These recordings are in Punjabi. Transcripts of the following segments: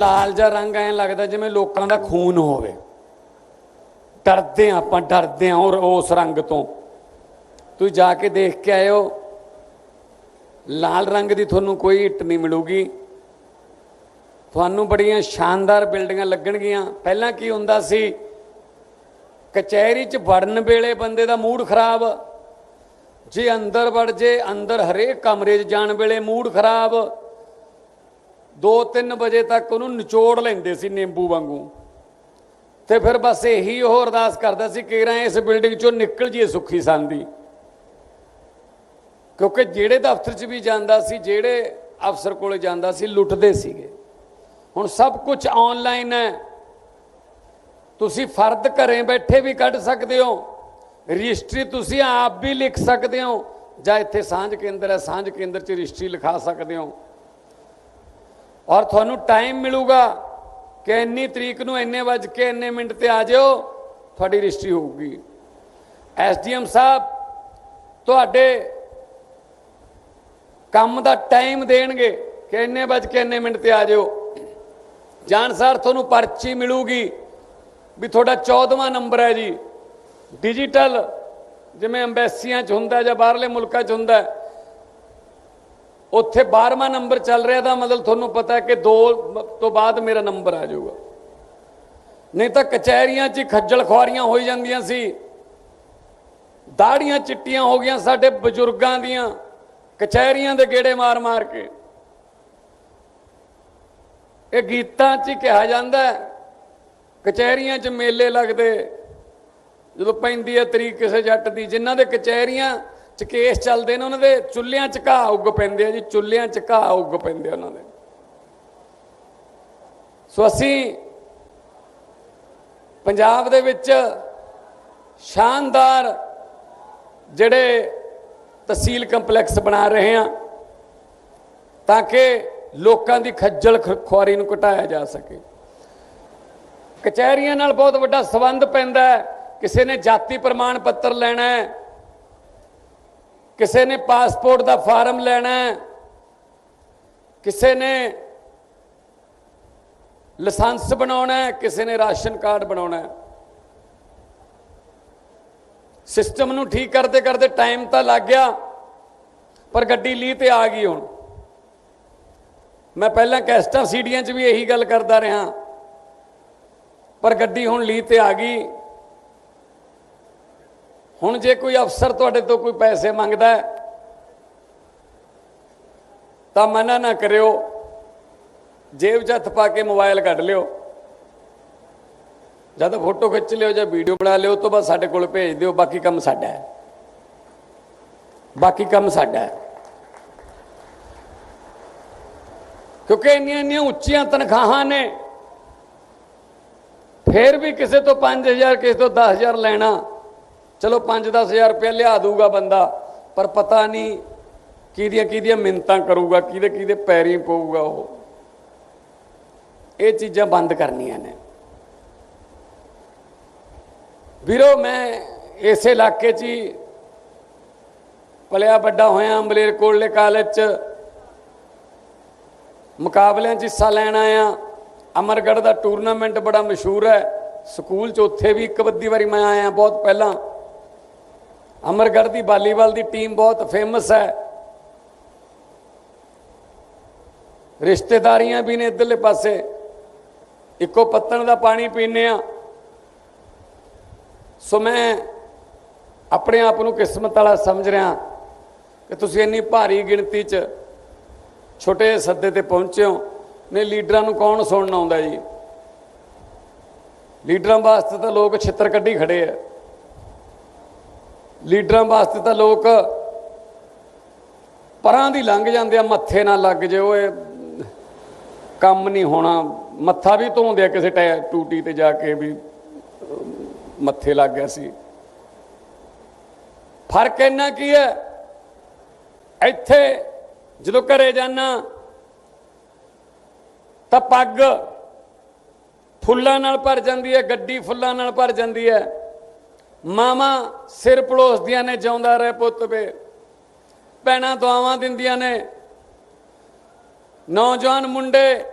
ਲਾਲ ਜਿਹਾ ਰੰਗ ਐਂ ਲੱਗਦਾ ਜਿਵੇਂ ਲੋਕਾਂ ਦਾ ਖੂਨ ਹੋਵੇ। ਡਰਦੇ ਹਾਂ ਆਪਾਂ, ਡਰਦੇ ਹਾਂ ਔਰ ਉਸ ਰੰਗ ਤੋਂ। ਤੁਸੀਂ ਜਾ ਕੇ ਦੇਖ ਕੇ ਆਇਓ। ਲਾਲ ਰੰਗ ਦੀ ਤੁਹਾਨੂੰ ਕੋਈ ਇੱਟ ਨਹੀਂ ਮਿਲੂਗੀ। ਤੁਹਾਨੂੰ ਬੜੀਆਂ ਸ਼ਾਨਦਾਰ ਬਿਲਡਿੰਗਾਂ ਲੱਗਣਗੀਆਂ। ਪਹਿਲਾਂ ਕੀ ਹੁੰਦਾ ਸੀ, ਕਚਹਿਰੀ 'ਚ ਵੜਨ ਵੇਲੇ ਬੰਦੇ ਦਾ ਮੂਡ ਖਰਾਬ। ਜੇ ਅੰਦਰ ਵੜ ਜੇ, ਅੰਦਰ ਹਰੇਕ ਕਮਰੇ 'ਚ ਜਾਣ ਵੇਲੇ ਮੂਡ ਖਰਾਬ। 2-3 ਵਜੇ ਤੱਕ ਉਹਨੂੰ ਨਿਚੋੜ ਲੈਂਦੇ ਸੀ ਨਿੰਬੂ ਵਾਂਗੂ। ਤੇ ਫਿਰ ਬਸ ਇਹੀ ਉਹ ਅਰਦਾਸ ਕਰਦਾ ਸੀ ਕਿ ਰਾਂ ਇਸ ਬਿਲਡਿੰਗ 'ਚੋਂ ਨਿਕਲ ਜੀਏ ਸੁੱਖੀ ਸੰਦੀ ਕਿਉਂਕਿ ਜਿਹੜੇ ਦਫ਼ਤਰ 'ਚ ਵੀ ਜਾਂਦਾ ਸੀ, ਜਿਹੜੇ ਅਫਸਰ ਕੋਲੇ ਜਾਂਦਾ ਸੀ, ਲੁੱਟਦੇ ਸੀਗੇ। ਹੁਣ ਸਭ ਕੁਝ ਆਨਲਾਈਨ ਹੈ। ਤੁਸੀਂ ਫਰਦ ਘਰੇ ਬੈਠੇ ਵੀ ਕੱਢ ਸਕਦੇ ਹੋ। ਰਜਿਸਟਰੀ ਤੁਸੀਂ ਆਪ ਵੀ ਲਿਖ ਸਕਦੇ ਹੋ। ਜਾਂ ਇੱਥੇ ਸਾਂਝ ਕੇਂਦਰ ਹੈ, ਸਾਂਝ ਕੇਂਦਰ 'ਚ ਰਜਿਸਟਰੀ ਲਿਖਾ ਸਕਦੇ ਹੋ। ਔਰ ਤੁਹਾਨੂੰ ਟਾਈਮ ਮਿਲੂਗਾ ਕਿ ਇੰਨੀ ਤਰੀਕ ਨੂੰ ਇੰਨੇ ਵਜ ਕੇ ਇੰਨੇ ਮਿੰਟ ਤੇ ਆ ਜਾਓ ਤੁਹਾਡੀ ਰਜਿਸਟਰੀ ਹੋਊਗੀ। ਐਸਡੀਐਮ ਸਾਹਿਬ, ਤੁਹਾਡੇ ਕੰਮ ਦਾ ਟਾਈਮ ਦੇਣਗੇ ਕਿ ਇੰਨੇ ਵਜ ਕੇ ਇੰਨੇ ਮਿੰਟ ਤੇ ਆ ਜਾਓ ਜਾਣਸਾਰ ਤੁਹਾਨੂੰ ਪਰਚੀ ਮਿਲੂਗੀ ਵੀ ਤੁਹਾਡਾ 14ਵਾਂ ਨੰਬਰ ਹੈ ਜੀ। ਡਿਜੀਟਲ ਜਿਵੇਂ ਐਮਬੈਸੀਆਂ 'ਚ ਹੁੰਦਾ ਜਾਂ ਬਾਹਰਲੇ ਮੁਲਕਾਂ 'ਚ ਹੁੰਦਾ ਉੱਥੇ 12ਵਾਂ ਨੰਬਰ ਚੱਲ ਰਿਹਾ ਦਾ ਮਤਲਬ ਤੁਹਾਨੂੰ ਪਤਾ ਹੈ ਕਿ 2 ਤੋਂ ਬਾਅਦ ਮੇਰਾ ਨੰਬਰ ਆ ਜਾਊਗਾ। ਨਹੀਂ ਤਾਂ ਕਚਹਿਰੀਆਂ 'ਚ ਹੀ ਖੱਜਲ ਖੁਆਰੀਆਂ ਹੋਈ ਜਾਂਦੀਆਂ ਸੀ। ਦਾੜੀਆਂ ਚਿੱਟੀਆਂ ਹੋ ਗਈਆਂ ਸਾਡੇ ਬਜ਼ੁਰਗਾਂ ਦੀਆਂ, ਕਚਹਿਰੀਆਂ ਦੇ ਗੇੜੇ ਮਾਰ-ਮਾਰ ਕੇ। ਇਹ ਗੀਤਾਂ 'ਚ ਹੀ ਕਿਹਾ ਜਾਂਦਾ ਕਚਹਿਰੀਆਂ 'ਚ ਮੇਲੇ ਲੱਗਦੇ। ਜਦੋਂ ਪੈਂਦੀ ਹੈ ਤਰੀਕ ਕਿਸੇ ਜੱਟ ਦੀ, ਜਿਨ੍ਹਾਂ ਦੇ ਕਚਹਿਰੀਆਂ 'ਚ ਕੇਸ ਚੱਲਦੇ ਨੇ ਉਹਨਾਂ ਦੇ, ਚੁੱਲ੍ਹਿਆਂ 'ਚ ਘਾਹ ਉੱਗ ਪੈਂਦੇ ਆ ਜੀ, ਚੁੱਲ੍ਹਿਆਂ 'ਚ ਘਾਹ ਉੱਗ ਪੈਂਦੇ ਉਹਨਾਂ ਦੇ। ਸੋ ਅਸੀਂ ਪੰਜਾਬ ਦੇ ਵਿੱਚ ਸ਼ਾਨਦਾਰ ਜਿਹੜੇ ਤਹਿਸੀਲ ਕੰਪਲੈਕਸ ਬਣਾ ਰਹੇ ਹਾਂ, ਤਾਂ ਕਿ ਲੋਕਾਂ ਦੀ ਖੱਜਲ ਖੁਆਰੀ ਨੂੰ ਘਟਾਇਆ ਜਾ ਸਕੇ। ਕਚਹਿਰੀਆਂ ਨਾਲ ਬਹੁਤ ਵੱਡਾ ਸਬੰਧ ਪੈਂਦਾ ਹੈ। ਕਿਸੇ ਨੇ ਜਾਤੀ ਪ੍ਰਮਾਣ ਪੱਤਰ ਲੈਣਾ ਹੈ ਕਿਸੇ ਨੇ ਪਾਸਪੋਰਟ ਦਾ ਫਾਰਮ ਲੈਣਾ ਹੈ, ਕਿਸੇ ਨੇ ਲਾਇਸੈਂਸ ਬਣਾਉਣਾ ਹੈ, ਕਿਸੇ ਨੇ ਰਾਸ਼ਨ ਕਾਰਡ ਬਣਾਉਣਾ ਹੈ। ਸਿਸਟਮ ਨੂੰ ਠੀਕ ਕਰਦੇ ਕਰਦੇ ਟਾਈਮ ਤਾਂ ਲੱਗ ਗਿਆ, ਪਰ ਗੱਡੀ ਲੀ ਤੇ ਆ ਗਈ ਹੁਣ। ਮੈਂ ਪਹਿਲਾਂ ਕੈਸਟਾਂ ਸੀਡੀਆਂ 'ਚ ਵੀ ਇਹੀ ਗੱਲ ਕਰਦਾ ਰਿਹਾ, ਪਰ ਗੱਡੀ ਹੁਣ ਲੀ ਤੇ ਆ ਗਈ। ਹੁਣ ਜੇ ਕੋਈ ਅਫਸਰ ਤੁਹਾਡੇ ਤੋਂ ਕੋਈ ਪੈਸੇ ਮੰਗਦਾ ਹੈ, ਤਾਂ ਮਨਾ ਨਾ ਕਰਿਓ। ਜੇਬ 'ਚ ਹੱਥ ਪਾ ਕੇ ਮੋਬਾਈਲ ਕੱਢ ਲਿਓ। ਜਦ ਫੋਟੋ ਖਿੱਚ ਲਿਓ ਜਾਂ ਵੀਡੀਓ ਬਣਾ ਲਿਓ ਤੋਂ ਬਾਅਦ ਸਾਡੇ ਕੋਲ ਭੇਜ ਦਿਓ, ਬਾਕੀ ਕੰਮ ਸਾਡਾ ਹੈ। ਬਾਕੀ ਕੰਮ ਸਾਡਾ ਹੈ। ਕਿਉਂਕਿ ਇੰਨੀਆਂ ਇੰਨੀਆਂ ਉੱਚੀਆਂ ਤਨਖਾਹਾਂ ਨੇ, ਫਿਰ ਵੀ ਕਿਸੇ ਤੋਂ 5000 ਕਿਸੇ ਤੋਂ 10000 ਲੈਣਾ। ਚਲੋ 5-10000 ਰੁਪਏ ਲਿਆ ਦੂਗਾ ਬੰਦਾ, ਪਰ ਪਤਾ ਨਹੀਂ ਕਿਹਦੀਆਂ ਕਿਹਦੀਆਂ ਮਿੰਤਾਂ ਕਰੂਗਾ, ਕਿਹਦੇ ਕਿਹਦੇ ਪੈਰੀ ਪਊਗਾ ਉਹ। ਇਹ ਚੀਜ਼ਾਂ ਬੰਦ ਕਰਨੀਆਂ ਨੇ। ਵੀਰੋ, ਮੈਂ ਇਸੇ ਇਲਾਕੇ 'ਚ ਹੀ ਪਲਿਆ ਵੱਡਾ ਹੋਇਆ, ਅੰਬਲੇਰ ਕੋਲਲੇ ਕਾਲਜ 'ਚ। ਮੁਕਾਬਲਿਆਂ 'ਚ ਹਿੱਸਾ ਲੈਣ ਆਇਆ। ਅਮਰਗੜ੍ਹ ਦਾ ਟੂਰਨਾਮੈਂਟ ਬੜਾ ਮਸ਼ਹੂਰ ਹੈ। ਸਕੂਲ 'ਚ ਉੱਥੇ ਵੀ ਇੱਕ ਅੱਧੀ ਵਾਰੀ ਮੈਂ ਆਇਆ ਬਹੁਤ ਪਹਿਲਾਂ। ਅਮਰਗੜ੍ਹ ਦੀ ਵਾਲੀਬਾਲ ਦੀ ਟੀਮ ਬਹੁਤ ਫੇਮਸ ਹੈ। ਰਿਸ਼ਤੇਦਾਰੀਆਂ ਵੀ ਨੇ ਇਧਰਲੇ ਪਾਸੇ। ਇੱਕੋ ਪੱਤਣ ਦਾ ਪਾਣੀ ਪੀਂਦੇ ਆ ਸੋ ਮੈਂ ਆਪਣੇ ਆਪ ਨੂੰ ਕਿਸਮਤ ਵਾਲਾ ਸਮਝ ਰਿਹਾ ਕਿ ਤੁਸੀਂ ਇੰਨੀ ਭਾਰੀ ਗਿਣਤੀ 'ਚ ਛੋਟੇ ਸੱਦੇ ਤੇ ਪਹੁੰਚੇ ਹੋ। ਨੇ ਲੀਡਰਾਂ ਨੂੰ ਕੌਣ ਸੁਣਨ ਆਉਂਦਾ ਜੀ? ਲੀਡਰਾਂ ਵਾਸਤੇ ਤਾਂ ਲੋਕ ਛਿੱਤਰ ਕੱਢੀ ਖੜੇ ਆ। ਲੀਡਰਾਂ ਵਾਸਤੇ ਤਾਂ ਲੋਕ ਪਰਾਂ ਦੀ ਲੰਘ ਜਾਂਦੇ ਆ, ਮੱਥੇ ਨਾਲ ਲੱਗ ਜੇ, ਓਏ ਕੰਮ ਨਹੀਂ ਹੋਣਾ। ਮੱਥਾ ਵੀ ਧੋਂਦੇ ਆ ਕਿਸੇ ਟੈ, ਟੂਟੀ ਤੇ ਜਾ ਕੇ ਵੀ, ਮੱਥੇ ਲੱਗ ਗਿਆ ਸੀ। ਫ਼ਰਕ ਇੰਨਾ ਕੀ ਹੈ? ਇੱਥੇ ਜਦੋਂ ਘਰੇ ਜਾਣਾ ਤਾਂ ਪੱਗ ਫੁੱਲਾਂ ਨਾਲ ਭਰ ਜਾਂਦੀ ਹੈ, ਗੱਡੀ ਫੁੱਲਾਂ ਨਾਲ ਭਰ ਜਾਂਦੀ ਹੈ। ਮਾਮਾ ਸਿਰ ਪੜੋਸਦੀਆਂ ਨੇ, ਜਿਉਂਦਾ ਰਹਿ ਪੁੱਤ ਵੇ। ਭੈਣਾਂ ਦੁਆਵਾਂ ਦਿੰਦੀਆਂ ਨੇ। ਨੌਜਵਾਨ ਮੁੰਡੇ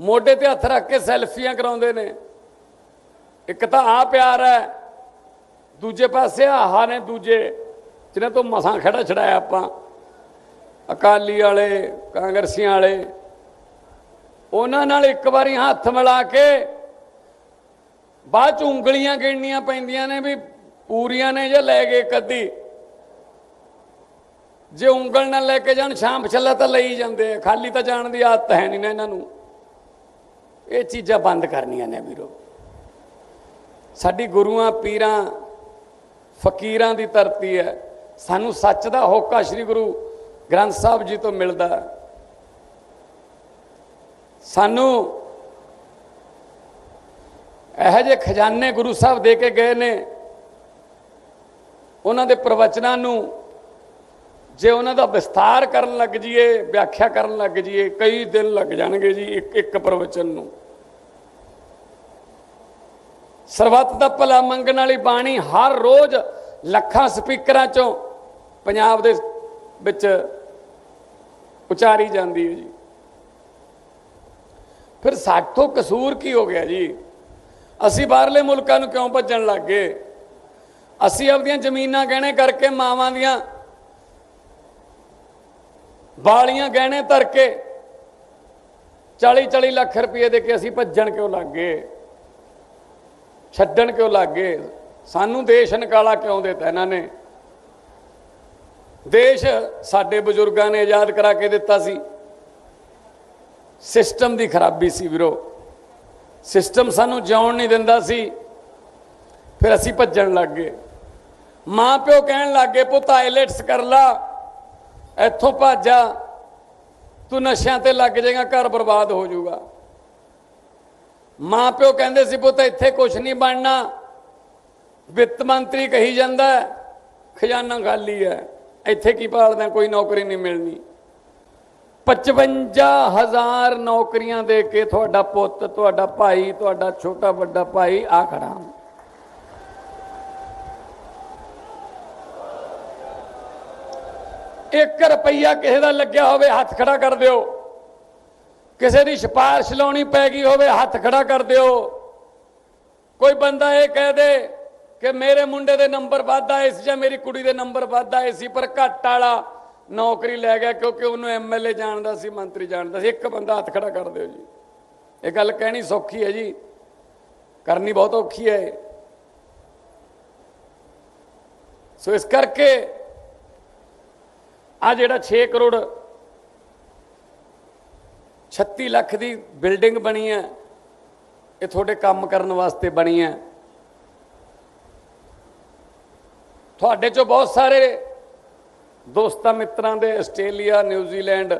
ਮੋਢੇ ਤੇ ਹੱਥ ਰੱਖ ਕੇ ਸੈਲਫੀਆਂ ਕਰਾਉਂਦੇ ਨੇ। ਇੱਕ ਤਾਂ ਆ ਪਿਆਰ ਹੈ, ਦੂਜੇ ਪਾਸੇ ਆਹਾ ਨੇ ਦੂਜੇ ਜਿਹਨਾਂ ਤੋਂ ਮਸਾਂ ਖੜਾ ਛੜਾਇਆ ਆਪਾਂ। ਅਕਾਲੀ ਵਾਲੇ, ਕਾਂਗਰਸੀਆਂ ਵਾਲੇ, ਉਹਨਾਂ ਨਾਲ ਇੱਕ ਵਾਰੀ ਹੱਥ ਮਿਲਾ ਕੇ ਬਾਅਦ ਚ ਉਂਗਲੀਆਂ ਗਿਣਨੀਆਂ ਪੈਂਦੀਆਂ ਨੇ ਵੀ ਪੂਰੀਆਂ ਨੇ ਜਾਂ ਲੈ ਗਏ ਕਦੀ। ਜੇ ਉਂਗਲ ਨਾਲ ਲੈ ਕੇ ਜਾਣ ਸ਼ਾਮ ਛੱਲਾ ਤਾਂ ਲਈ ਜਾਂਦੇ ਆ। ਖਾਲੀ ਤਾਂ ਜਾਣ ਦੀ ਆਦਤ ਹੈ ਨਹੀਂ ਨਾ ਇਹਨਾਂ ਨੂੰ। ਇਹ ਚੀਜ਼ਾਂ ਬੰਦ ਕਰਨੀਆਂ ਨੇ ਵੀਰੋ। ਸਾਡੀ ਗੁਰੂਆਂ, ਪੀਰਾਂ, ਫਕੀਰਾਂ ਦੀ ਧਰਤੀ ਹੈ। ਸਾਨੂੰ ਸੱਚ ਦਾ ਹੋਕਾ ਸ੍ਰੀ ਗੁਰੂ ਗ੍ਰੰਥ ਸਾਹਿਬ ਜੀ ਤੋਂ ਮਿਲਦਾ ਸਾਨੂੰ ਇਹੋ ਜਿਹੇ ਖਜ਼ਾਨੇ ਗੁਰੂ ਸਾਹਿਬ ਦੇ ਕੇ ਗਏ ਨੇ। ਉਹਨਾਂ ਦੇ ਪ੍ਰਵਚਨਾਂ ਨੂੰ ਜੇ ਉਹਨਾਂ ਦਾ ਵਿਸਤਾਰ ਕਰਨ ਲੱਗ ਜਾਈਏ, ਵਿਆਖਿਆ ਕਰਨ ਲੱਗ ਜਾਈਏ, ਕਈ ਦਿਨ ਲੱਗ ਜਾਣਗੇ ਜੀ ਇੱਕ ਇੱਕ ਪ੍ਰਵਚਨ ਨੂੰ। ਸਰਬੱਤ ਦਾ ਭਲਾ ਮੰਗਣ ਵਾਲੀ ਬਾਣੀ ਹਰ ਰੋਜ਼ ਲੱਖਾਂ ਸਪੀਕਰਾਂ ਚੋਂ ਪੰਜਾਬ ਦੇ ਵਿੱਚ ਉਚਾਰੀ ਜਾਂਦੀ ਹੈ ਜੀ। ਫਿਰ ਸਾਥੋਂ ਕਸੂਰ ਕੀ ਹੋ ਗਿਆ ਜੀ? ਅਸੀਂ ਬਾਹਰਲੇ ਮੁਲਕਾਂ ਨੂੰ ਕਿਉਂ ਭੱਜਣ ਲੱਗ ਗਏ? ਅਸੀਂ ਆਪਦੀਆਂ ਜ਼ਮੀਨਾਂ ਗਹਿਣੇ ਕਰਕੇ, ਮਾਵਾਂ ਦੀਆਂ ਵਾਲੀਆਂ ਗਹਿਣੇ ਧਰ ਕੇ 40 40 ਲੱਖ ਰੁਪਏ ਦੇ ਕੇ ਅਸੀਂ ਭੱਜਣ ਕਿਉਂ ਲੱਗ ਗਏ? ਛੱਡਣ ਕਿਉਂ ਲੱਗ ਗਏ? ਸਾਨੂੰ ਦੇਸ਼ ਨਿਕਾਲਾ ਕਿਉਂ ਦਿੱਤਾ ਇਹਨਾਂ ਨੇ? ਦੇਸ਼ ਸਾਡੇ ਬਜ਼ੁਰਗਾਂ ਨੇ ਆਜ਼ਾਦ ਕਰਾ ਕੇ ਦਿੱਤਾ ਸੀ। ਸਿਸਟਮ ਦੀ ਖਰਾਬੀ ਸੀ ਵੀਰੋ। ਸਿਸਟਮ ਸਾਨੂੰ ਜਿਉਣ ਨਹੀਂ ਦਿੰਦਾ ਸੀ। ਫਿਰ ਅਸੀਂ ਭੱਜਣ ਲੱਗ ਗਏ। ਮਾਂ ਪਿਓ ਕਹਿਣ ਲੱਗ ਗਏ ਪੁੱਤ ਆਈਲੈਟਸ ਕਰ ਲਾ। ਇੱਥੋਂ ਭੱਜਾ ਤੂੰ ਨਸ਼ਿਆਂ ਤੇ ਲੱਗ ਜਾਏਗਾ, ਘਰ ਬਰਬਾਦ ਹੋ ਜਾਊਗਾ। ਮਾਂ ਪਿਓ ਕਹਿੰਦੇ ਸੀ, ਪੁੱਤ, ਇੱਥੇ ਕੁਝ ਨਹੀਂ ਬਣਨਾ। ਵਿੱਤ ਮੰਤਰੀ ਕਹੀ ਜਾਂਦਾ, ਖਜ਼ਾਨਾ ਖਾਲੀ ਹੈ। ਇੱਥੇ ਕੀ ਪਾਲਦਾ ਕੋਈ ਨੌਕਰੀ ਨਹੀਂ ਮਿਲਣੀ। 55000 ਨੌਕਰੀਆਂ ਦੇ ਕੇ ਤੁਹਾਡਾ ਪੁੱਤ, ਤੁਹਾਡਾ ਭਾਈ, ਤੁਹਾਡਾ ਛੋਟਾ ਵੱਡਾ ਭਾਈ ਆ ਖੜਾ ਇੱਕ ਰੁਪਈਆ ਕਿਸੇ ਦਾ ਲੱਗਿਆ ਹੋਵੇ, ਹੱਥ ਖੜਾ ਕਰ ਦਿਓ। ਕਿਸੇ ਦੀ ਸਿਫਾਰਿਸ਼ ਲਾਉਣੀ ਪੈ ਗਈ ਹੋਵੇ, ਹੱਥ ਖੜਾ ਕਰ ਦਿਓ। ਕੋਈ ਬੰਦਾ ਇਹ ਕਹਿ ਦੇ ਕਿ ਮੇਰੇ ਮੁੰਡੇ ਦੇ ਨੰਬਰ ਵੱਧ ਆਏ ਸੀ ਜਾਂ ਮੇਰੀ ਕੁੜੀ ਦੇ ਨੰਬਰ ਵੱਧ ਆਏ ਸੀ, ਪਰ ਘੱਟ ਵਾਲਾ ਨੌਕਰੀ ਲੈ ਗਿਆ ਕਿਉਂਕਿ ਉਹਨੂੰ ਐਮਐਲਏ ਜਾਣਦਾ ਸੀ, ਮੰਤਰੀ ਜਾਣਦਾ ਸੀ। ਇੱਕ ਬੰਦਾ ਹੱਥ ਖੜਾ ਕਰ ਦਿਓ ਜੀ। ਇਹ ਗੱਲ ਕਹਿਣੀ ਸੌਖੀ ਹੈ ਜੀ। ਕਰਨੀ ਬਹੁਤ ਔਖੀ ਹੈ। ਸੋ ਇਸ ਕਰਕੇ ਆ ਜਿਹੜਾ 6 ਕਰੋੜ 36 ਲੱਖ ਦੀ ਬਿਲਡਿੰਗ ਬਣੀ ਹੈ, ਇਹ ਤੁਹਾਡੇ ਕੰਮ ਕਰਨ ਵਾਸਤੇ ਬਣੀ ਹੈ। ਤੁਹਾਡੇ ਚੋਂ ਬਹੁਤ ਸਾਰੇ ਦੋਸਤਾਂ ਮਿੱਤਰਾਂ ਦੇ ਆਸਟ੍ਰੇਲੀਆ, ਨਿਊਜ਼ੀਲੈਂਡ,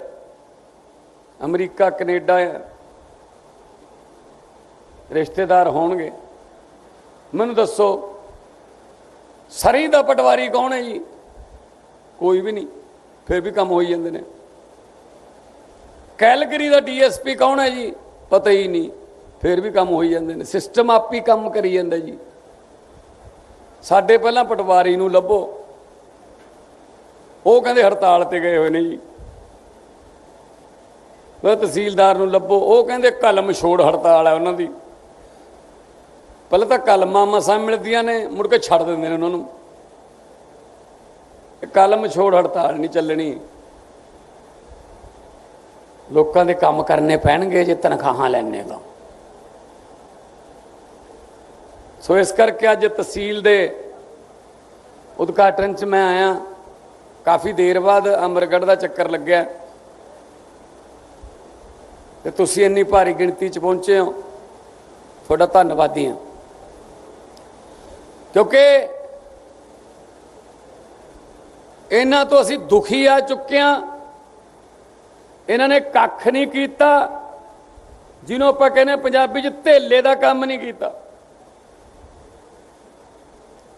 ਅਮਰੀਕਾ, ਕੈਨੇਡਾ ਰਿਸ਼ਤੇਦਾਰ ਹੋਣਗੇ। ਮੈਨੂੰ ਦੱਸੋ, ਸਰੀ ਦਾ ਪਟਵਾਰੀ ਕੌਣ ਹੈ ਜੀ? ਕੋਈ ਵੀ ਨਹੀਂ। ਫਿਰ ਵੀ ਕੰਮ ਹੋਈ ਜਾਂਦੇ ਨੇ। ਕੈਲਗਰੀ ਦਾ ਡੀਐਸਪੀ ਕੌਣ ਹੈ ਜੀ? ਪਤਾ ਹੀ ਨਹੀਂ। ਫਿਰ ਵੀ ਕੰਮ ਹੋਈ ਜਾਂਦੇ ਨੇ। ਸਿਸਟਮ ਆਪ ਹੀ ਕੰਮ ਕਰੀ ਜਾਂਦਾ ਜੀ। ਸਾਡੇ ਪਹਿਲਾਂ ਪਟਵਾਰੀ ਨੂੰ ਲੱਭੋ। ਉਹ ਕਹਿੰਦੇ ਹੜਤਾਲ ਤੇ ਗਏ ਹੋਏ ਨੇ ਜੀ। ਉਹ ਤਹਿਸੀਲਦਾਰ ਨੂੰ ਲੱਭੋ। ਉਹ ਕਹਿੰਦੇ ਕਲਮ ਛੋੜ ਹੜਤਾਲ ਹੈ ਉਹਨਾਂ ਦੀ। ਪਹਿਲਾਂ ਤਾਂ ਕਲਮਾਂ ਮਸਾਂ ਮਿਲਦੀਆਂ ਨੇ, ਮੁੜ ਕੇ ਛੱਡ ਦਿੰਦੇ ਨੇ ਉਹਨਾਂ ਨੂੰ। ਕਲਮ ਛੋੜ ਹੜਤਾਲ ਨਹੀਂ ਚੱਲਣੀ। ਲੋਕਾਂ ਦੇ ਕੰਮ ਕਰਨੇ ਪੈਣਗੇ ਜੇ ਤਨਖਾਹਾਂ ਲੈਣੇ ਤਾਂ। ਸੋ ਇਸ ਕਰਕੇ ਅੱਜ ਤਹਿਸੀਲ ਦੇ ਉਦਘਾਟਨ 'ਚ ਮੈਂ ਆਇਆ। ਕਾਫੀ ਦੇਰ ਬਾਅਦ ਅਮਰਗੜ੍ਹ ਦਾ ਚੱਕਰ ਲੱਗਿਆ। ਤੇ ਤੁਸੀਂ ਇੰਨੀ ਭਾਰੀ ਗਿਣਤੀ 'ਚ ਪਹੁੰਚੇ ਹੋ। ਤੁਹਾਡਾ ਧੰਨਵਾਦੀ ਹਾਂ। ਕਿਉਂਕਿ ਇਹਨਾਂ ਤੋਂ ਅਸੀਂ ਦੁਖੀ ਆ ਚੁੱਕੇ ਹਾਂ। ਇਹਨਾਂ ਨੇ ਕੱਖ ਨਹੀਂ ਕੀਤਾ। ਜਿਹਨੂੰ ਆਪਾਂ ਕਹਿੰਦੇ ਪੰਜਾਬੀ 'ਚ ਧੇਲੇ ਦਾ ਕੰਮ ਨਹੀਂ ਕੀਤਾ।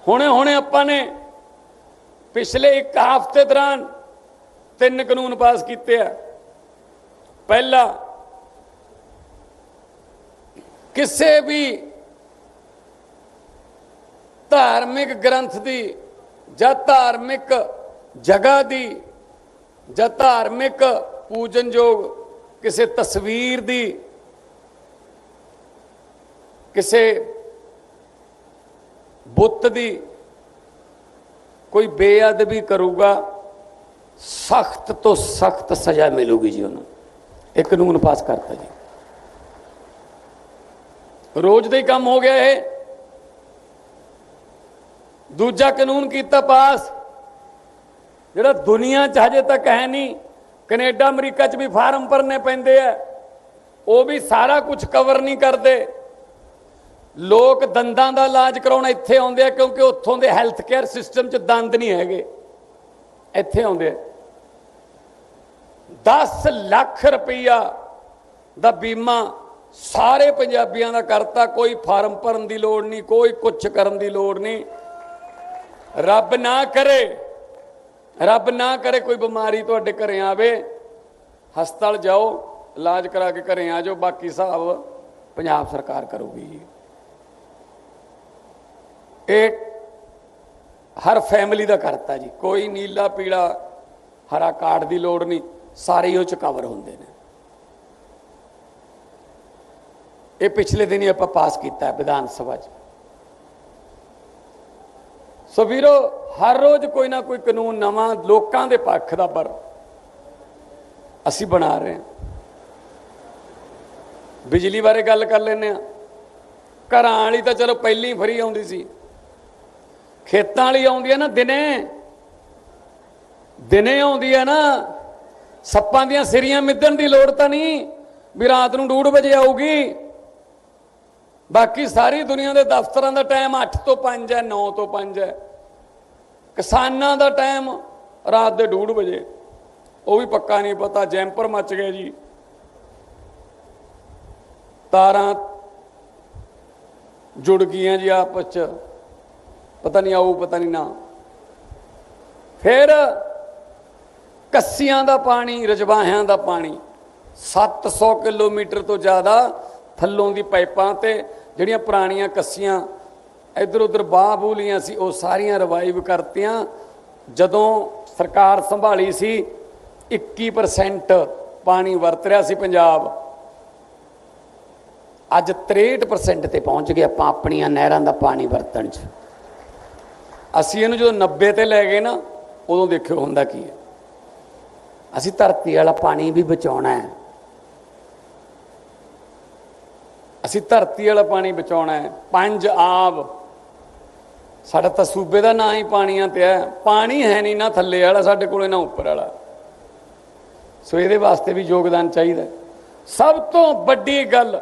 ਹੁਣੇ ਹੁਣੇ ਆਪਾਂ ਨੇ ਪਿਛਲੇ ਇੱਕ ਹਫ਼ਤੇ ਦੌਰਾਨ ਤਿੰਨ ਕਾਨੂੰਨ ਪਾਸ ਕੀਤੇ ਆ। ਪਹਿਲਾ, ਕਿਸੇ ਵੀ ਧਾਰਮਿਕ ਗ੍ਰੰਥ ਦੀ ਜਾਂ ਧਾਰਮਿਕ ਜਗ੍ਹਾ ਦੀ ਜਾਂ ਧਾਰਮਿਕ ਪੂਜਨਯੋਗ ਕਿਸੇ ਤਸਵੀਰ ਦੀ, ਕਿਸੇ ਬੁੱਤ ਦੀ ਕੋਈ ਬੇਅਦਬੀ ਕਰੂਗਾ, ਸਖਤ ਤੋਂ ਸਖਤ ਸਜ਼ਾ ਮਿਲੂਗੀ ਜੀ ਉਹਨੂੰ। ਇਹ ਕਾਨੂੰਨ ਪਾਸ ਕਰਤਾ ਜੀ। ਰੋਜ਼ ਦਾ ਹੀ ਕੰਮ ਹੋ ਗਿਆ ਇਹ। ਦੂਜਾ ਕਾਨੂੰਨ ਕੀਤਾ ਪਾਸ। ਜਿਹੜਾ ਦੁਨੀਆ 'ਚ ਹਜੇ ਤੱਕ ਹੈ ਨਹੀਂ, ਕੈਨੇਡਾ, ਅਮਰੀਕਾ 'ਚ ਵੀ ਫਾਰਮ ਭਰਨੇ ਪੈਂਦੇ ਆ। ਉਹ ਵੀ ਸਾਰਾ ਕੁਝ ਕਵਰ ਨਹੀਂ ਕਰਦੇ। ਲੋਕ ਦੰਦਾਂ ਦਾ ਇਲਾਜ ਕਰਾਉਣ ਇੱਥੇ ਆਉਂਦੇ ਆ, ਕਿਉਂਕਿ ਉੱਥੋਂ ਦੇ ਹੈਲਥ ਕੇਅਰ ਸਿਸਟਮ 'ਚ ਦੰਦ ਨਹੀਂ ਹੈਗੇ। ਇੱਥੇ ਆਉਂਦੇ ਆ। 10 ਲੱਖ ਰੁਪਈਆ ਦਾ ਬੀਮਾ ਸਾਰੇ ਪੰਜਾਬੀਆਂ ਦਾ ਕਰਤਾ, ਕੋਈ ਫਾਰਮ ਭਰਨ ਦੀ ਲੋੜ ਨਹੀਂ, ਕੋਈ ਕੁਛ ਕਰਨ ਦੀ ਲੋੜ ਨਹੀਂ। ਰੱਬ ਨਾ ਕਰੇ। ਰੱਬ ਨਾ ਕਰੇ ਕੋਈ ਬਿਮਾਰੀ ਤੁਹਾਡੇ ਘਰੇ ਆਵੇ। ਹਸਪਤਾਲ ਜਾਓ, ਇਲਾਜ ਕਰਾ ਕੇ ਘਰੇ ਆ ਜਾਓ, ਬਾਕੀ ਹਿਸਾਬ ਪੰਜਾਬ ਸਰਕਾਰ ਕਰੂਗੀ। ਜੀ ਇਹ ਹਰ ਫੈਮਿਲੀ ਦਾ ਕਰਤਾ ਜੀ। ਕੋਈ ਨੀਲਾ, ਪੀਲਾ, ਹਰਾ ਕਾਰਡ ਦੀ ਲੋੜ ਨਹੀਂ। ਸਾਰੇ ਹੀ ਉਹ ਚ ਕਵਰ ਹੁੰਦੇ ਨੇ। ਇਹ ਪਿਛਲੇ ਦਿਨ ਹੀ ਆਪਾਂ ਪਾਸ ਕੀਤਾ ਵਿਧਾਨ ਸਭਾ 'ਚ। ਸੋ ਵੀਰੋ, ਹਰ ਰੋਜ਼ ਕੋਈ ਨਾ ਕੋਈ ਕਾਨੂੰਨ ਨਵਾਂ ਲੋਕਾਂ ਦੇ ਪੱਖ ਦਾ ਪਰ ਅਸੀਂ ਬਣਾ ਰਹੇ ਹਾਂ। ਬਿਜਲੀ ਬਾਰੇ ਗੱਲ ਕਰ ਲੈਨੇ ਆ ਘਰਾਂ ਵਾਲੀ ਤਾਂ ਚਲੋ ਪਹਿਲੀ ਫਰੀ ਆਉਂਦੀ ਸੀ। ਖੇਤਾਂ ਵਾਲੀ ਆਉਂਦੀ ਹੈ ਨਾ ਦਿਨੇ। ਦਿਨੇ ਆਉਂਦੀ ਹੈ ਨਾ। ਸੱਪਾਂ ਦੀਆਂ ਸਿਰੀਆਂ ਮਿੱਧਣ ਦੀ ਲੋੜ ਤਾਂ ਨਹੀਂ ਵੀ ਰਾਤ ਨੂੰ 2:30 ਵਜੇ ਆਊਗੀ। ਬਾਕੀ ਸਾਰੀ ਦੁਨੀਆ ਦੇ ਦਫ਼ਤਰਾਂ ਦਾ ਟਾਈਮ 8 ਤੋਂ 5 ਹੈ 9 ਤੋਂ 5 ਹੈ। ਕਿਸਾਨਾਂ ਦਾ ਟਾਈਮ ਰਾਤ ਦੇ 2:30 ਵਜੇ। ਉਹ ਵੀ ਪੱਕਾ ਨਹੀਂ ਪਤਾ, ਜੈਂਪਰ ਮੱਚ ਗਏ ਜੀ। ਤਾਰਾਂ ਜੁੜ ਗਈਆਂ ਜੀ ਆਪਸ ਚ। ਪਤਾ ਨਹੀਂ ਆਊ, ਪਤਾ ਨਹੀਂ ਨਾ। ਫਿਰ ਕੱਸੀਆਂ ਦਾ ਪਾਣੀ, ਰਜਵਾਹਿਆਂ ਦਾ ਪਾਣੀ। 700 ਕਿਲੋਮੀਟਰ ਤੋਂ ਜ਼ਿਆਦਾ ਥੱਲੋਂ ਦੀ ਪਾਈਪਾਂ ਤੇ ਜਿਹੜੀਆਂ ਪੁਰਾਣੀਆਂ ਕੱਸੀਆਂ ਇੱਧਰ ਉੱਧਰ ਬਾਹ ਬੂਲੀਆਂ ਸੀ, ਉਹ ਸਾਰੀਆਂ ਰਿਵਾਈਵ ਕਰਤੀਆਂ। ਜਦੋਂ ਸਰਕਾਰ ਸੰਭਾਲੀ ਸੀ 21% ਪਾਣੀ ਵਰਤ ਰਿਹਾ ਸੀ ਪੰਜਾਬ। ਅੱਜ 63% ਤੇ ਪਹੁੰਚ ਗਏ ਆਪਾਂ ਆਪਣੀਆਂ ਨਹਿਰਾਂ ਦਾ ਪਾਣੀ ਵਰਤਣ 'ਚ। ਅਸੀਂ ਇਹਨੂੰ ਜਦੋਂ 90 ਤੇ ਲੈ ਗਏ ਨਾ, ਉਦੋਂ ਦੇਖਿਓ ਹੁੰਦਾ ਕੀ ਹੈ। ਅਸੀਂ ਧਰਤੀ ਵਾਲਾ ਪਾਣੀ ਵੀ ਬਚਾਉਣਾ ਹੈ। ਅਸੀਂ ਧਰਤੀ ਵਾਲਾ ਪਾਣੀ ਬਚਾਉਣਾ ਹੈ। ਪੰਜ ਆਬ ਸਾਡਾ ਤਾਂ ਸੂਬੇ ਦਾ ਨਾਂ ਹੀ ਪਾਣੀਆਂ ਤੇ ਹੈ। ਪਾਣੀ ਹੈ ਨਹੀਂ ਨਾ ਥੱਲੇ ਵਾਲਾ, ਸਾਡੇ ਕੋਲੇ ਨਾ ਉੱਪਰ ਵਾਲਾ। ਸੋ ਇਹਦੇ ਵਾਸਤੇ ਵੀ ਯੋਗਦਾਨ ਚਾਹੀਦਾ ਸਭ ਤੋਂ ਵੱਡੀ ਗੱਲ,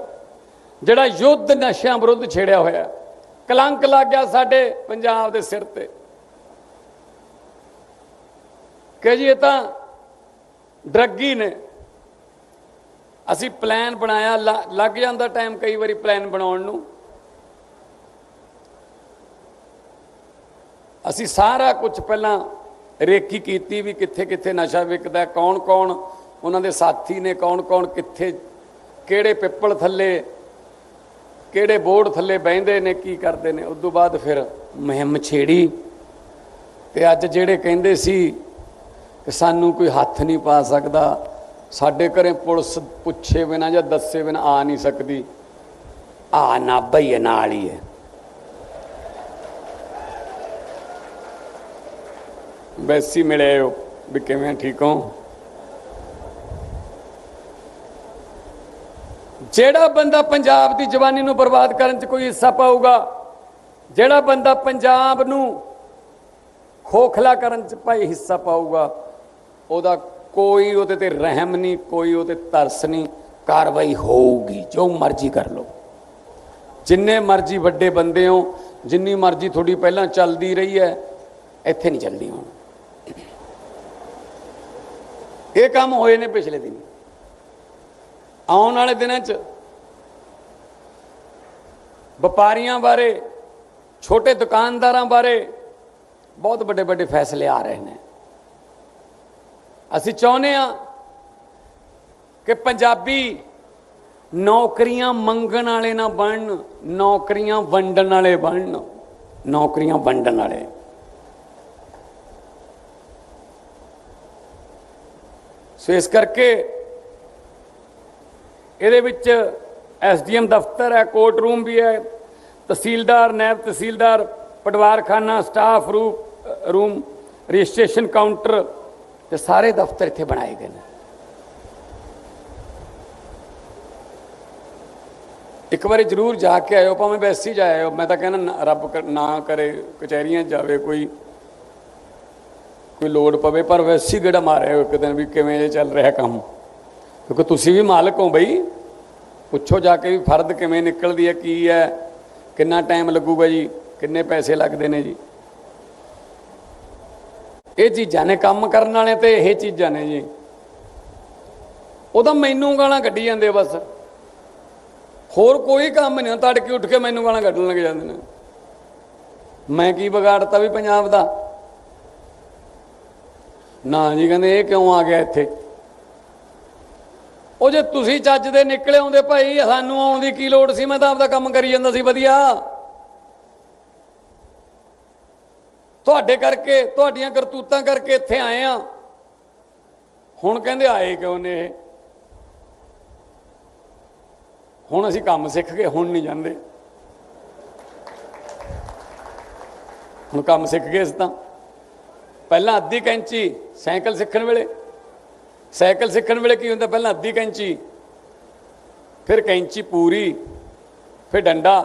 ਜਿਹੜਾ ਯੁੱਧ ਨਸ਼ਿਆਂ ਵਿਰੁੱਧ ਛੇੜਿਆ ਹੋਇਆ ਕਲੰਕ ਲੱਗ ਗਿਆ ਸਾਡੇ ਪੰਜਾਬ ਦੇ ਸਿਰ ਤੇ। ਕਿ ਜੀ ਇਹ ਤਾਂ ਡਰੱਗੀ ਨੇ। ਅਸੀਂ ਪਲਾਨ ਬਣਾਇਆ, ਲ- ਲੱਗ ਜਾਂਦਾ ਟਾਈਮ ਕਈ ਵਾਰੀ ਪਲਾਨ ਬਣਾਉਣ ਨੂੰ। ਅਸੀਂ ਸਾਰਾ ਕੁਝ ਪਹਿਲਾਂ ਰੇਖੀ ਕੀਤੀ ਵੀ ਕਿੱਥੇ ਕਿੱਥੇ ਨਸ਼ਾ ਵਿਕਦਾ ਕੌਣ ਕੌਣ ਉਹਨਾਂ ਦੇ ਸਾਥੀ ਨੇ, ਕੌਣ ਕੌਣ ਕਿੱਥੇ, ਕਿਹੜੇ ਪਿੱਪਲ ਥੱਲੇ, ਕਿਹੜੇ ਬੋਰਡ ਥੱਲੇ ਬਹਿੰਦੇ ਨੇ, ਕੀ ਕਰਦੇ ਨੇ। ਉਸ ਤੋਂ ਬਾਅਦ ਫਿਰ ਮੁਹਿੰਮ ਛੇੜੀ ਤੇ ਅੱਜ ਜਿਹੜੇ ਕਹਿੰਦੇ ਸੀ ਕਿ ਸਾਨੂੰ ਕੋਈ ਹੱਥ ਨਹੀਂ ਪਾ ਸਕਦਾ ਸਾਡੇ ਘਰੇ ਪੁਲਿਸ ਪੁੱਛੇ ਬਿਨਾ ਜਾਂ ਦੱਸੇ ਬਿਨਾ ਆ ਨਹੀਂ ਸਕਦੀ। ਆ ਨਾ ਬਈ ਨਾਲ ਹੀ ਹੈ। ਵੈਸੀ ਮਿਲੇ ਹੋ ਵੀ ਕਿਵੇਂ ਠੀਕ ਹੋ? ਜਿਹੜਾ ਬੰਦਾ ਪੰਜਾਬ ਦੀ ਜਵਾਨੀ ਨੂੰ ਬਰਬਾਦ ਕਰਨ 'ਚ ਕੋਈ ਹਿੱਸਾ ਪਾਊਗਾ, ਜਿਹੜਾ ਬੰਦਾ ਪੰਜਾਬ ਨੂੰ ਖੋਖਲਾ ਕਰਨ 'ਚ ਭਾਈ ਹਿੱਸਾ ਪਾਊਗਾ, ਉਹਦਾ ਕੋਈ ਉਹਦੇ ਤੇ ਰਹਿਮ ਨਹੀਂ, ਕੋਈ ਉਹਦੇ ਤਰਸ ਨਹੀਂ, ਕਾਰਵਾਈ ਹੋਊਗੀ, ਜੋ ਮਰਜ਼ੀ ਕਰ ਲਓ। ਜਿੰਨੇ ਮਰਜ਼ੀ ਵੱਡੇ ਬੰਦੇ ਹੋ ਜਿੰਨੀ ਮਰਜ਼ੀ ਤੁਹਾਡੀ ਪਹਿਲਾਂ ਚੱਲਦੀ ਰਹੀ ਹੈ, ਇੱਥੇ ਨਹੀਂ ਚੱਲਦੀ ਹੁਣ। ਇਹ ਕੰਮ ਹੋਏ ਨੇ ਪਿਛਲੇ ਦਿਨ। ਆਉਣ ਵਾਲੇ ਦਿਨਾਂ 'ਚ ਵਪਾਰੀਆਂ ਬਾਰੇ, ਛੋਟੇ ਦੁਕਾਨਦਾਰਾਂ ਬਾਰੇ ਬਹੁਤ ਵੱਡੇ ਵੱਡੇ ਫੈਸਲੇ ਆ ਰਹੇ ਨੇ। ਅਸੀਂ ਚਾਹੁੰਦੇ ਆ ਕਿ ਪੰਜਾਬੀ ਨੌਕਰੀਆਂ ਮੰਗਣ ਵਾਲੇ ਨਾ ਬਣਨ, ਨੌਕਰੀਆਂ ਵੰਡਣ ਵਾਲੇ ਬਣਨ, ਨੌਕਰੀਆਂ ਵੰਡਣ ਵਾਲੇ। ਸੋ ਇਸ ਕਰਕੇ ਇਹਦੇ ਵਿੱਚ ਐਸਡੀਐਮ ਦਫ਼ਤਰ ਹੈ ਕੋਰਟ ਰੂਮ ਵੀ ਹੈ, ਤਹਿਸੀਲਦਾਰ ਨਾਇਬ ਤਹਿਸੀਲਦਾਰ, ਪਟਵਾਰਖਾਨਾ staff room room registration counter ਤੇ ਸਾਰੇ ਦਫ਼ਤਰ ਇੱਥੇ ਬਣਾਏ ਗਏ ਨੇ। ਇੱਕ ਵਾਰੀ ਜ਼ਰੂਰ ਜਾ ਕੇ ਆਇਓ, ਭਾਵੇਂ ਵੈਸੇ ਹੀ ਜਾਇਓ ਮੈਂ ਤਾਂ ਕਹਿੰਦਾ ਨਾ- ਰੱਬ ਨਾ ਕਰੇ, ਕਚਹਿਰੀਆਂ ਜਾਵੇ ਕੋਈ ਕੋਈ ਲੋੜ ਪਵੇ, ਪਰ ਵੈਸੇ ਹੀ ਗੇੜਾ ਮਾਰਿਓ ਇੱਕ ਦਿਨ ਵੀ ਕਿਵੇਂ ਇਹ ਚੱਲ ਰਿਹਾ ਕੰਮ। ਕਿਉਂਕਿ ਤੁਸੀਂ ਵੀ ਮਾਲਕ ਹੋ ਬਈ। ਪੁੱਛੋ ਜਾ ਕੇ ਵੀ ਫਰਦ ਕਿਵੇਂ ਨਿਕਲਦੀ ਹੈ, ਕੀ ਹੈ, ਕਿੰਨਾ ਟਾਈਮ ਲੱਗੂਗਾ ਜੀ, ਕਿੰਨੇ ਪੈਸੇ ਲੱਗਦੇ ਨੇ ਜੀ। ਇਹ ਚੀਜ਼ਾਂ ਨੇ ਕੰਮ ਕਰਨ ਵਾਲੇ ਤੇ ਇਹ ਚੀਜ਼ਾਂ ਨੇ ਜੀ। ਉਹ ਤਾਂ ਮੈਨੂੰ ਗਾਲਾਂ ਕੱਢੀ ਜਾਂਦੇ ਬਸ। ਹੋਰ ਕੋਈ ਕੰਮ ਨਹੀਂ ਤੜਕੇ ਉੱਠ ਕੇ ਮੈਨੂੰ ਗਾਲਾਂ ਕੱਢਣ ਲੱਗ ਜਾਂਦੇ ਨੇ। ਮੈਂ ਕੀ ਵਿਗਾੜਤਾ ਵੀ ਪੰਜਾਬ ਦਾ? ਨਾ ਜੀ, ਕਹਿੰਦੇ ਇਹ ਕਿਉਂ ਆ ਗਿਆ ਇੱਥੇ? ਉਹ ਜੇ ਤੁਸੀਂ ਚੱਜ ਦੇ ਨਿਕਲੇ ਆਉਂਦੇ ਭਾਈ, ਸਾਨੂੰ ਆਉਣ ਦੀ ਕੀ ਲੋੜ ਸੀ? ਮੈਂ ਤਾਂ ਆਪਦਾ ਕੰਮ ਕਰੀ ਜਾਂਦਾ ਸੀ, ਵਧੀਆ। ਤੁਹਾਡੇ ਕਰਕੇ, ਤੁਹਾਡੀਆਂ ਕਰਤੂਤਾਂ ਕਰਕੇ ਇੱਥੇ ਆਏ ਆ। ਹੁਣ ਕਹਿੰਦੇ, ਆਏ ਕਿਉਂ ਨੇ ਇਹ? ਹੁਣ ਅਸੀਂ ਕੰਮ ਸਿੱਖ ਗਏ ਹੁਣ ਨਹੀਂ ਜਾਂਦੇ। ਹੁਣ ਕੰਮ ਸਿੱਖ ਗਏ ਅਸੀਂ ਤਾਂ। ਪਹਿਲਾਂ ਅੱਧੀ ਕੈਂਚੀ ਸਾਈਕਲ ਸਿੱਖਣ ਵੇਲੇ। ਸਾਈਕਲ ਸਿੱਖਣ ਵੇਲੇ ਕੀ ਹੁੰਦਾ? ਪਹਿਲਾਂ ਅੱਧੀ ਕੈਂਚੀ, ਫਿਰ ਕੈਂਚੀ ਪੂਰੀ, ਫਿਰ ਡੰਡਾ,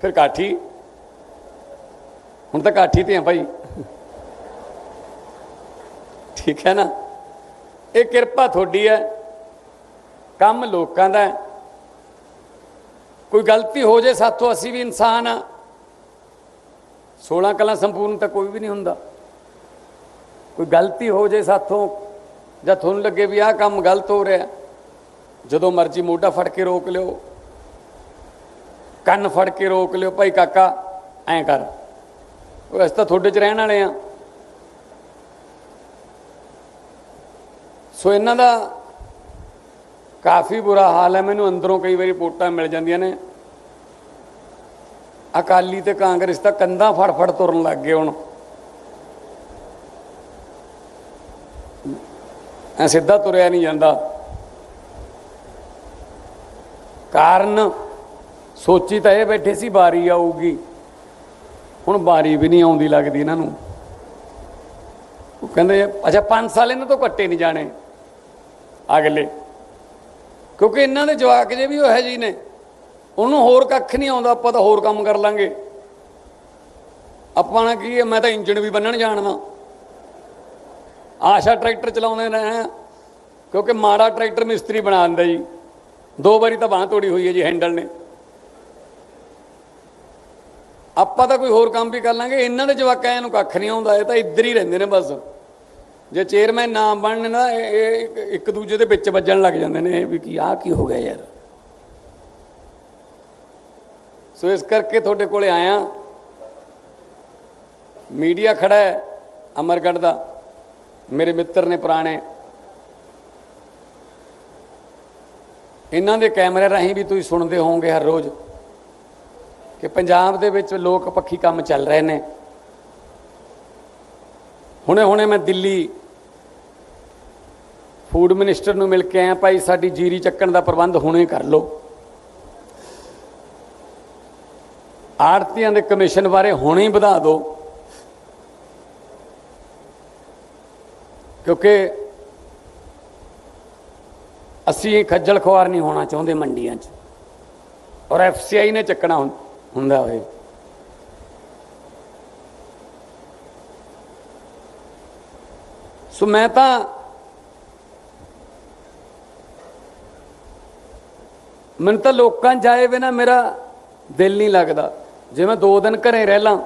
ਫਿਰ ਕਾਠੀ। ਹੁਣ ਤਾਂ ਕਾਠੀ ਤੇ ਆ ਭਾਈ ਠੀਕ ਹੈ ਨਾ? ਇਹ ਕਿਰਪਾ ਤੁਹਾਡੀ ਹੈ। ਕੰਮ ਲੋਕਾਂ ਦਾ ਕੋਈ ਗਲਤੀ ਹੋ ਜੇ ਸਾਥੋਂ ਅਸੀਂ ਵੀ ਇਨਸਾਨ ਆ 16 ਕਲਾ ਸੰਪੂਰਨ ਤਾਂ ਕੋਈ ਵੀ ਨਹੀਂ ਹੁੰਦਾ। ਕੋਈ ਗਲਤੀ ਹੋ ਜੇ ਸਾਥੋਂ ਜਾਂ ਤੁਹਾਨੂੰ ਲੱਗੇ ਵੀ ਆਹ ਕੰਮ ਗਲਤ ਹੋ ਰਿਹਾ। ਜਦੋਂ ਮਰਜ਼ੀ ਮੋਢਾ ਫੜ ਕੇ ਰੋਕ ਲਿਓ। ਕੰਨ ਫੜ ਕੇ ਰੋਕ ਲਿਓ। ਭਾਈ ਕਾਕਾ, ਐਂ ਕਰ। ਉਹ ਅਸੀਂ ਤਾਂ ਤੁਹਾਡੇ 'ਚ ਰਹਿਣ ਵਾਲੇ ਆ। ਸੋ ਇਹਨਾਂ ਦਾ ਕਾਫੀ ਬੁਰਾ ਹਾਲ ਹੈ। ਮੈਨੂੰ ਅੰਦਰੋਂ ਕਈ ਵਾਰੀ ਰਿਪੋਰਟਾਂ ਮਿਲ ਜਾਂਦੀਆਂ ਨੇ। ਅਕਾਲੀ ਤੇ ਕਾਂਗਰਸ ਤਾਂ ਕੰਧਾਂ ਫੜ ਫੜ ਤੁਰਨ ਲੱਗ ਗਏ ਹੁਣ। ਐ ਸਿੱਧਾ ਤੁਰਿਆ ਨਹੀਂ ਜਾਂਦਾ। ਕਾਰਨ ਸੋਚੀ ਤਾਂ ਇਹ ਬੈਠੇ ਸੀ ਬਾਰੀ ਆਊਗੀ। ਹੁਣ ਬਾਰੀ ਵੀ ਨਹੀਂ ਆਉਂਦੀ ਲੱਗਦੀ ਇਹਨਾਂ ਨੂੰ। ਉਹ ਕਹਿੰਦੇ, ਅੱਛਾ 5 ਸਾਲ ਇਹਨਾਂ ਤੋਂ ਕੱਟੇ ਨਹੀਂ ਜਾਣੇ ਅਗਲੇ। ਕਿਉਂਕਿ ਇਹਨਾਂ ਦੇ ਜਵਾਕ ਜੇ ਵੀ ਉਹ ਜੀ ਨੇ, ਉਹਨੂੰ ਹੋਰ ਕੱਖ ਨਹੀਂ ਆਉਂਦਾ, ਆਪਾਂ ਤਾਂ ਹੋਰ ਕੰਮ ਕਰ ਲਾਂਗੇ। ਆਪਾਂ ਨਾ ਕੀ ਹੈ, ਮੈਂ ਤਾਂ ਇੰਜਣ ਵੀ ਬੰਨਣ ਜਾਣਦਾ। ਆਸ਼ਾ ਟਰੈਕਟਰ ਚਲਾਉਂਦੇ ਰਹੇ ਕਿਉਂਕਿ ਮਾੜਾ ਟਰੈਕਟਰ ਮਿਸਤਰੀ ਬਣਾ ਦਿੰਦਾ ਜੀ। ਦੋ ਵਾਰੀ ਤਾਂ ਬਾਹ ਤੋੜੀ ਹੋਈ ਹੈ ਜੀ, ਹੈਂਡਲ ਨੇ। ਆਪਾਂ ਤਾਂ ਕੋਈ ਹੋਰ ਕੰਮ ਵੀ ਕਰ ਲਾਂਗੇ, ਇਹਨਾਂ ਦੇ ਜਵਾਕਾਂ ਨੂੰ ਕੱਖ ਨਹੀਂ ਆਉਂਦਾ, ਇਹ ਤਾਂ ਇੱਧਰ ਹੀ ਰਹਿੰਦੇ ਨੇ ਬਸ। ਜੇ ਚੇਅਰਮੈਨ ਨਾ ਬਣਨ ਨਾ, ਇਹ ਇੱਕ- ਇੱਕ ਦੂਜੇ ਦੇ ਵਿੱਚ ਵੱਜਣ ਲੱਗ ਜਾਂਦੇ ਨੇ ਇਹ ਵੀ ਕੀ ਆ ਕੀ ਹੋ ਗਿਆ ਯਾਰ। ਸੋ ਇਸ ਕਰਕੇ ਤੁਹਾਡੇ ਕੋਲੇ ਆਇਆ। ਮੀਡੀਆ ਖੜਾ ਹੈ ਅਮਰਗੜ੍ਹ ਦਾ। ਮੇਰੇ ਮਿੱਤਰ ਨੇ ਪੁਰਾਣੇ। ਇਹਨਾਂ ਦੇ ਕੈਮਰੇ ਰਾਹੀਂ ਵੀ ਤੁਸੀਂ ਸੁਣਦੇ ਹੋਵੋਗੇ ਹਰ ਰੋਜ਼। ਕਿ ਪੰਜਾਬ ਦੇ ਵਿੱਚ ਲੋਕ ਪੱਖੀ ਕੰਮ ਚੱਲ ਰਹੇ ਨੇ। ਹੁਣੇ ਹੁਣੇ ਮੈਂ ਦਿੱਲੀ ਫੂਡ ਮਿਨਿਸਟਰ ਨੂੰ ਮਿਲ ਕੇ ਆਇਆ, ਭਾਈ ਸਾਡੀ ਜੀਰੀ ਚੱਕਣ ਦਾ ਪ੍ਰਬੰਧ ਹੁਣੇ ਕਰ ਲਓ। ਆੜਤੀਆਂ ਦੇ ਕਮਿਸ਼ਨ ਬਾਰੇ ਹੁਣੇ ਹੀ ਵਧਾ ਦਿਓ। ਕਿਉਂਕਿ ਅਸੀਂ ਖੱਜਲ ਖੁਆਰ ਨਹੀਂ ਹੋਣਾ ਚਾਹੁੰਦੇ ਮੰਡੀਆਂ 'ਚ। ਔਰ ਐਫਸੀਆਈ ਨੇ ਚੱਕਣਾ ਹੁੰ- ਹੁੰਦਾ ਹੋਏ ਸੋ ਮੈਂ ਤਾਂ ਮੈਨੂੰ ਤਾਂ ਲੋਕਾਂ ਜਾਏ ਬਿਨਾ ਮੇਰਾ ਦਿਲ ਨਹੀਂ ਲੱਗਦਾ। ਜੇ ਮੈਂ ਦੋ ਦਿਨ ਘਰੇ ਰਹਿ ਲਾਂ,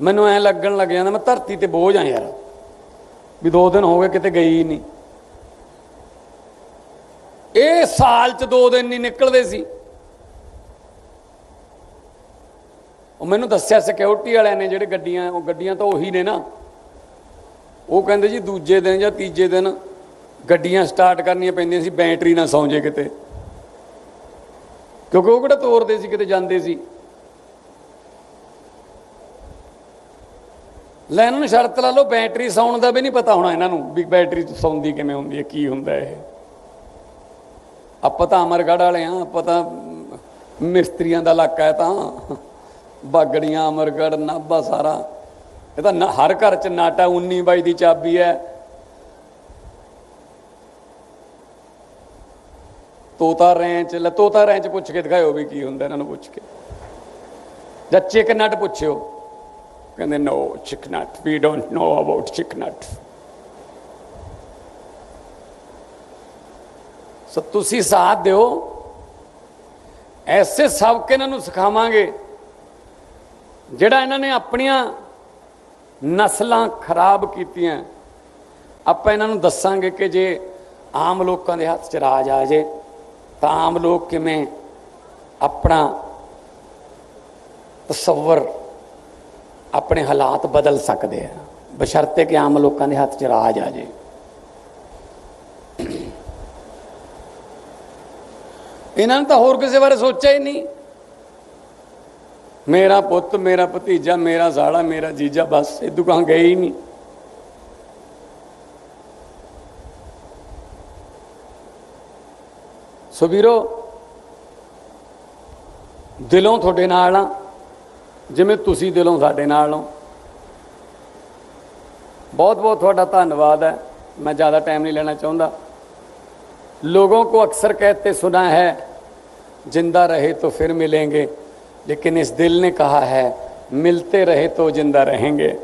ਮੈਨੂੰ ਐ ਲੱਗਣ ਲੱਗ ਜਾਂਦਾ ਮੈਂ ਧਰਤੀ ਤੇ ਬੋਝ ਆ ਯਾਰ। ਵੀ ਦੋ ਦਿਨ ਹੋ ਗਏ, ਕਿਤੇ ਗਈ ਨਹੀਂ ਇਹ ਸਾਲ 'ਚ ਦੋ ਦਿਨ ਨਹੀਂ ਨਿਕਲਦੇ ਸੀ। ਉਹ ਮੈਨੂੰ ਦੱਸਿਆ ਸਿਕਿਉਰਿਟੀ ਵਾਲਿਆਂ ਨੇ ਜਿਹੜੇ ਗੱਡੀਆਂ, ਉਹ ਗੱਡੀਆਂ ਤਾਂ ਉਹੀ ਨੇ ਨਾ। ਉਹ ਕਹਿੰਦੇ ਜੀ ਦੂਜੇ ਦਿਨ ਜਾਂ ਤੀਜੇ ਦਿਨ ਗੱਡੀਆਂ ਸਟਾਰਟ ਕਰਨੀਆਂ ਪੈਂਦੀਆਂ ਸੀ ਬੈਟਰੀ ਨਾ ਸੌਂ ਜੇ ਕਿਤੇ। ਕਿਉਂਕਿ ਉਹ ਕਿਹੜਾ ਤੋਰਦੇ ਸੀ, ਕਿਤੇ ਜਾਂਦੇ ਸੀ। ਲੈ ਇਹਨਾਂ ਨੂੰ ਸ਼ਰਤ ਲਾ ਲਓ ਬੈਟਰੀ ਸੌਣ ਦਾ ਵੀ ਨਹੀਂ ਪਤਾ ਹੋਣਾ ਇਹਨਾਂ ਨੂੰ ਵੀ ਬੈਟਰੀ ਸੌਂਦੀ ਕਿਵੇਂ ਹੁੰਦੀ ਹੈ, ਕੀ ਹੁੰਦਾ ਇਹ। ਆਪਾਂ ਤਾਂ ਅਮਰਗੜ੍ਹ ਵਾਲੇ ਆ ਆਪਾਂ ਤਾਂ ਮਿਸਤਰੀਆਂ ਦਾ ਇਲਾਕਾ ਹੈ ਤਾਂ। ਬਾਗੜੀਆਂ, ਅਮਰਗੜ੍ਹ, ਨਾਭਾ ਸਾਰਾ। ਇਹ ਤਾਂ ਹਰ ਘਰ ਚ ਨਾਟਾ 19 ਬਾਈ ਦੀ ਚਾਬੀ ਹੈ। ਤੋਤਾ ਰੈਂਚ, ਲੈ ਤੋਤਾ ਰੈਂਚ ਪੁੱਛ ਕੇ ਦਿਖਾਇਓ ਵੀ ਕੀ ਹੁੰਦਾ ਇਹਨਾਂ ਨੂੰ ਪੁੱਛ ਕੇ। ਜਾਂ ਚਿਕ ਨਟ ਪੁੱਛਿਓ। ਕਹਿੰਦੇ ਨੋ ਚਿਕ ਵੀ ਡੋਨਟ ਨੋ ਅਬਾਊਟ ਚਿਕ ਸੋ ਤੁਸੀਂ ਸਾਥ ਦਿਓ। ਐਸੇ ਸਬਕ ਇਹਨਾਂ ਨੂੰ ਸਿਖਾਵਾਂਗੇ। ਜਿਹੜਾ ਇਹਨਾਂ ਨੇ ਆਪਣੀਆਂ ਨਸਲਾਂ ਖਰਾਬ ਕੀਤੀਆਂ, ਆਪਾਂ ਇਹਨਾਂ ਨੂੰ ਦੱਸਾਂਗੇ ਕਿ ਜੇ ਆਮ ਲੋਕਾਂ ਦੇ ਹੱਥ 'ਚ ਰਾਜ ਆ ਜੇ, ਤਾਂ ਆਮ ਲੋਕ ਕਿਵੇਂ ਆਪਣਾ ਤਸਵਰ, ਆਪਣੇ ਹਾਲਾਤ ਬਦਲ ਸਕਦੇ ਆ? ਬਸ਼ਰਤੇ ਕਿ ਆਮ ਲੋਕਾਂ ਦੇ ਹੱਥ 'ਚ ਰਾਜ ਆ ਜੇ। ਇਹਨਾਂ ਨੇ ਤਾਂ ਹੋਰ ਕਿਸੇ ਬਾਰੇ ਸੋਚਿਆ ਹੀ ਨਹੀਂ। ਮੇਰਾ ਪੁੱਤ ਮੇਰਾ ਭਤੀਜਾ ਮੇਰਾ ਸਾਲਾ ਮੇਰਾ ਜੀਜਾ ਬਸ ਇਹ ਦੁਕਾਨ ਗਏ ਹੀ ਨਹੀਂ ਸੋ ਵੀਰੋ ਦਿਲੋਂ ਤੁਹਾਡੇ ਨਾਲ ਆ ਜਿਵੇਂ ਤੁਸੀਂ ਦਿਲੋਂ ਸਾਡੇ ਨਾਲ ਹੋ ਬਹੁਤ ਬਹੁਤ ਤੁਹਾਡਾ ਧੰਨਵਾਦ ਹੈ मैं ज़्यादा टाइम नहीं लेना चाहूँगा लोगों को अक्सर कहते सुना है जिंदा रहे तो फिर मिलेंगे लेकिन इस दिल ने कहा है मिलते रहे तो जिंदा रहेंगे